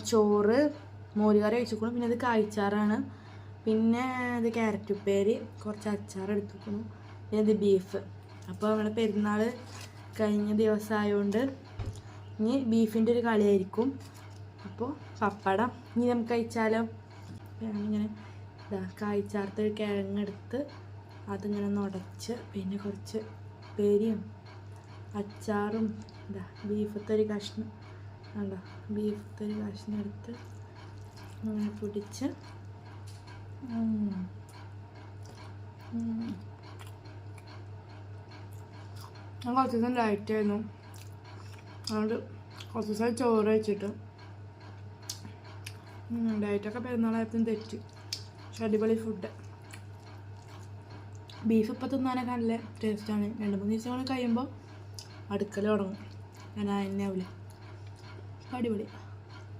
ചോറ് മോരുകറി വെച്ചിരിക്കണം പിന്നെ ഇത് കായ്ച്ചാറാണ്. പിന്നെ ഇത് ക്യാരറ്റ് ഉപ്പേരി കുറച്ച് അച്ചാർ എടുത്തിരിക്കണം പിന്നെ ഇത് ബീഫ് അപ്പോൾ നമ്മുടെ പെരുന്നാൾ കഴിഞ്ഞ ദിവസമായതുകൊണ്ട് ഇനി ബീഫിന്റെ ഒരു കളിയായിരിക്കും. അപ്പോൾ പപ്പടം ഇനി നമുക്ക് കഴിച്ചാലോ? ഇങ്ങനെ ഇതാ കായ്ച്ചാർത്ത ഒരു കിഴങ്ങെടുത്ത് അതിങ്ങനെ നുടച്ച് പിന്നെ കുറച്ച് ഉപ്പേരിയും അച്ചാറും ഇതാ ബീഫത്തെ ഒരു കഷ്ണം കണ്ടോ? ബീഫ് ഒരു കഷ്ണം എടുത്ത് അങ്ങനെ പൊടിച്ച്. ഞാൻ കുറച്ച് ദിവസം ലൈറ്റായിരുന്നു അതുകൊണ്ട് കുറച്ച് ദിവസം ചോറ് വെച്ചിട്ട്. ഡയറ്റൊക്കെ പെരുന്നാളായപ്പോഴും തെറ്റി. പക്ഷെ അടിപൊളി ഫുഡ് ബീഫ് ഇപ്പം തിന്നാനൊക്കെ നല്ല ടേസ്റ്റാണ് രണ്ട് മൂന്ന് ദിവസം കൂടെ കഴിയുമ്പോൾ അടുക്കൽ തുടങ്ങും. ഞാൻ എന്നെ ആവില്ല അടിപൊളി.